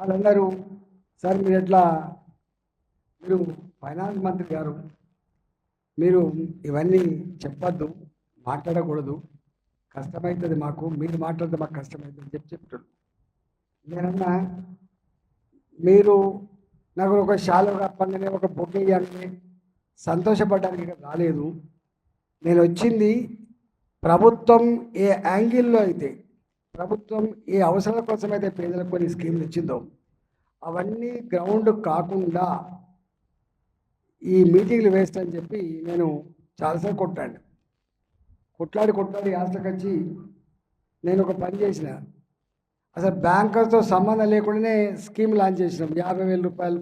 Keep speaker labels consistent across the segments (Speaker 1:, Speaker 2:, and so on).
Speaker 1: వాళ్ళందరూ సార్ మీరు ఎట్లా మీరు ఫైనాన్స్ మంత్రి గారు మీరు ఇవన్నీ చెప్పద్దు మాట్లాడకూడదు కష్టమవుతుంది మాకు మీరు మాట్లాడితే మాకు కష్టమవుతుంది అని చెప్పి చెప్తాడు నేనన్నా మీరు నాకు ఒక షాలో కప్పంగానే ఒక బొకే ఇవ్వాలని సంతోషపడడానికి రాలేదు. నేను వచ్చింది ప్రభుత్వం ఏ యాంగిల్లో అయితే ప్రభుత్వం ఏ అవసరాల కోసం అయితే పేదలకు కొన్ని స్కీమ్లు ఇచ్చిందో అవన్నీ గ్రౌండ్ కాకుండా ఈ మీటింగ్లు వేస్ట్ అని చెప్పి నేను చాలాసార్లు కొట్టాను. కొట్లాడి కొట్లాడి ఆశకొచ్చి నేను ఒక పని చేసిన. అసలు బ్యాంకర్తో సంబంధం లేకుండానే స్కీమ్ లాంచ్ చేసినాం. యాభై వేల రూపాయలు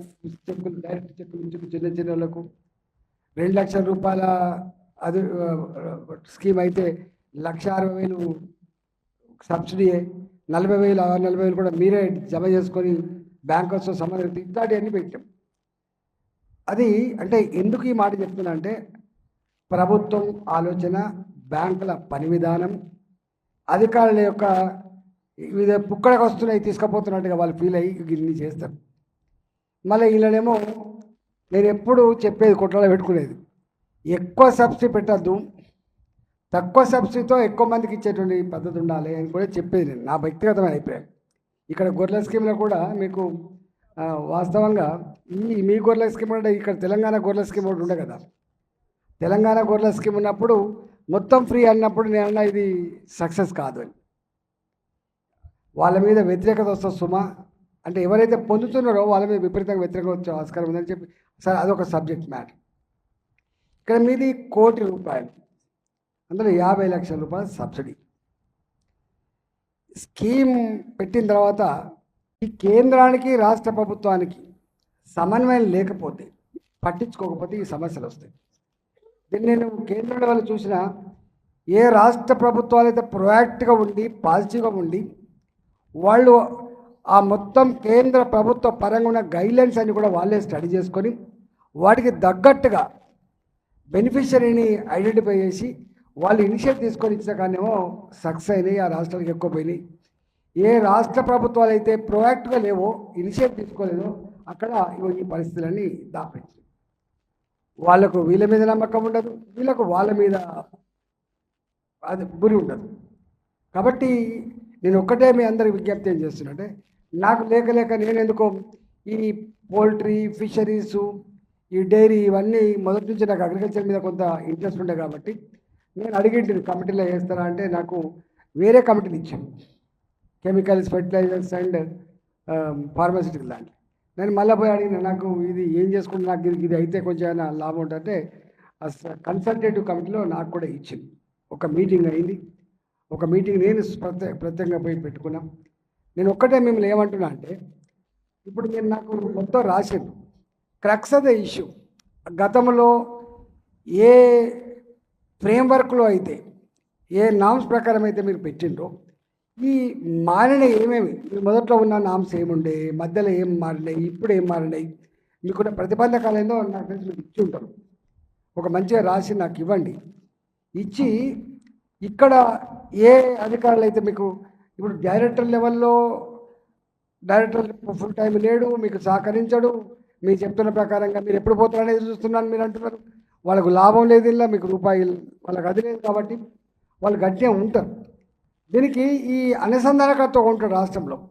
Speaker 1: చెక్కులు డైరెక్ట్ చెక్కులు నుంచి చిన్న చిన్న వాళ్ళకు. రెండు లక్షల రూపాయల అది స్కీమ్ అయితే లక్ష అరవై వేలు సబ్సిడీ నలభై వేలు ఆరు నలభై వేలు కూడా మీరే జమ చేసుకొని బ్యాంకర్స్తో సంబంధించి ఇట్లాంటివన్నీ పెట్టాం అది అంటే ఎందుకు ఈ మాట చెప్తున్నా అంటే ప్రభుత్వం ఆలోచన బ్యాంకుల పని విధానం అధికారుల యొక్క వివిధ పుక్కడకు వస్తున్నాయి తీసుకుపోతున్నట్టుగా వాళ్ళు ఫీల్ అయ్యి ఇన్ని చేస్తారు. మళ్ళీ వీళ్ళనేమో నేను ఎప్పుడు చెప్పేది కుట్రలో పెట్టుకునేది. ఎక్కువ సబ్సిడీ పెట్టద్దు తక్కువ సబ్సిడీతో ఎక్కువ మందికి ఇచ్చేటువంటి పద్ధతి ఉండాలి అని కూడా చెప్పేది నేను. నా వ్యక్తిగతమైన అభిప్రాయం. ఇక్కడ గొర్రెల స్కీమ్లో కూడా మీకు వాస్తవంగా ఈ మీ గొర్రెల స్కీమ్ అంటే ఇక్కడ తెలంగాణ గొర్రెల స్కీమ్ ఒకటి ఉండే కదా. తెలంగాణ గొర్రెల స్కీమ్ ఉన్నప్పుడు మొత్తం ఫ్రీ అన్నప్పుడు నేను అన్న ఇది సక్సెస్ కాదు అని. వాళ్ళ మీద వ్యతిరేకత వస్తుంది సుమా అంటే ఎవరైతే పొందుతున్నారో వాళ్ళ మీద విపరీతంగా వ్యతిరేకత వచ్చే ఆస్కారం ఉందని చెప్పి. సరే అదొక సబ్జెక్ట్ మ్యాటర్ ఇక్కడ మీది కోటి రూపాయలు. అందులో యాభై లక్షల రూపాయలు సబ్సిడీ. స్కీమ్ పెట్టిన తర్వాత ఈ కేంద్రానికి రాష్ట్ర ప్రభుత్వానికి సమన్వయం లేకపోతే పట్టించుకోకపోతే ఈ సమస్యలు వస్తాయి. దీన్ని నేను కేంద్రం వల్ల చూసిన ఏ రాష్ట్ర ప్రభుత్వాలు అయితే ప్రొయాక్ట్గా ఉండి పాజిటివ్గా ఉండి వాళ్ళు ఆ మొత్తం కేంద్ర ప్రభుత్వ పరంగా ఉన్న గైడ్లైన్స్ అన్ని కూడా వాళ్ళే స్టడీ చేసుకొని వాటికి తగ్గట్టుగా బెనిఫిషరీని ఐడెంటిఫై చేసి వాళ్ళు ఇనిషియేట్ తీసుకొని ఇచ్చిన కానేమో సక్సెస్ అయినాయి ఆ రాష్ట్రాలకు ఎక్కువ పోయినాయి. ఏ రాష్ట్ర ప్రభుత్వాలు అయితే ప్రొయాక్ట్గా లేవో ఇనిషియేట్ తీసుకోలేదో అక్కడ ఈ పరిస్థితులన్నీ దాపించాయి వాళ్ళకు వీళ్ళ మీద నమ్మకం ఉండదు వీళ్ళకు వాళ్ళ మీద అది గురి ఉండదు. కాబట్టి నేను ఒక్కటే మీ అందరికి విజ్ఞప్తి ఏం చేస్తున్నట్టే నాకు లేక లేక నేను ఎందుకో ఈ పోల్ట్రీ ఫిషరీసు ఈ డైరీ ఇవన్నీ మొదటి నుంచి నాకు అగ్రికల్చర్ మీద కొంత ఇంట్రెస్ట్ ఉండే కాబట్టి నేను అడిగింటి కమిటీలో వేస్తారా అంటే నాకు వేరే కమిటీలు ఇచ్చాను కెమికల్స్ ఫెర్టిలైజర్స్ అండ్ ఫార్మాసిటికల్ దాంట్లో. నేను మళ్ళీ పోయి అడిగిన నాకు ఇది ఏం చేసుకుంటే నాకు ఇది ఇది అయితే కొంచెం ఏమైనా లాభం ఉంటుందంటే కన్సల్టేటివ్ కమిటీలో నాకు కూడా ఇచ్చింది ఒక మీటింగ్ అయింది. ఒక మీటింగ్ నేను ప్రత్యే ప్రత్యేకంగా పోయి పెట్టుకున్నాం. నేను ఒక్కటే మిమ్మల్ని ఏమంటున్నా అంటే ఇప్పుడు నేను నాకు మొత్తం రాసిండు క్రక్స్ అదే ఇష్యూ. గతంలో ఏ ఫ్రేమ్వర్క్లో అయితే ఏ నామ్స్ ప్రకారం అయితే మీరు పెట్టిండ్రో ఈ మారిన ఏమేమి మీరు మొదట్లో ఉన్న నామ్స్ ఏముండే మధ్యలో ఏం మారినాయి ఇప్పుడు ఏం మారినాయి మీకున్న ప్రతిబంధకాలు ఏందో నాకు తెలిసి మీకు ఇచ్చి ఉంటారు ఒక మంచిగా రాసి నాకు ఇవ్వండి. ఇచ్చి ఇక్కడ ఏ అధికారులు అయితే మీకు ఇప్పుడు డైరెక్టర్ లెవెల్లో డైరెక్టర్ ఫుల్ టైం లేడు మీకు సహకరించడు మీరు చెప్తున్న ప్రకారంగా మీరు ఎప్పుడు పోతారనేది చూస్తున్నాను మీరు అంటున్నారు. వాళ్ళకు లాభం లేదు ఇలా మీకు రూపాయి వాళ్ళకి అది లేదు కాబట్టి వాళ్ళు గట్టిగా ఉంటారు. దీనికి ఈ అనుసంధానకర్త ఉంటాడు రాష్ట్రంలో.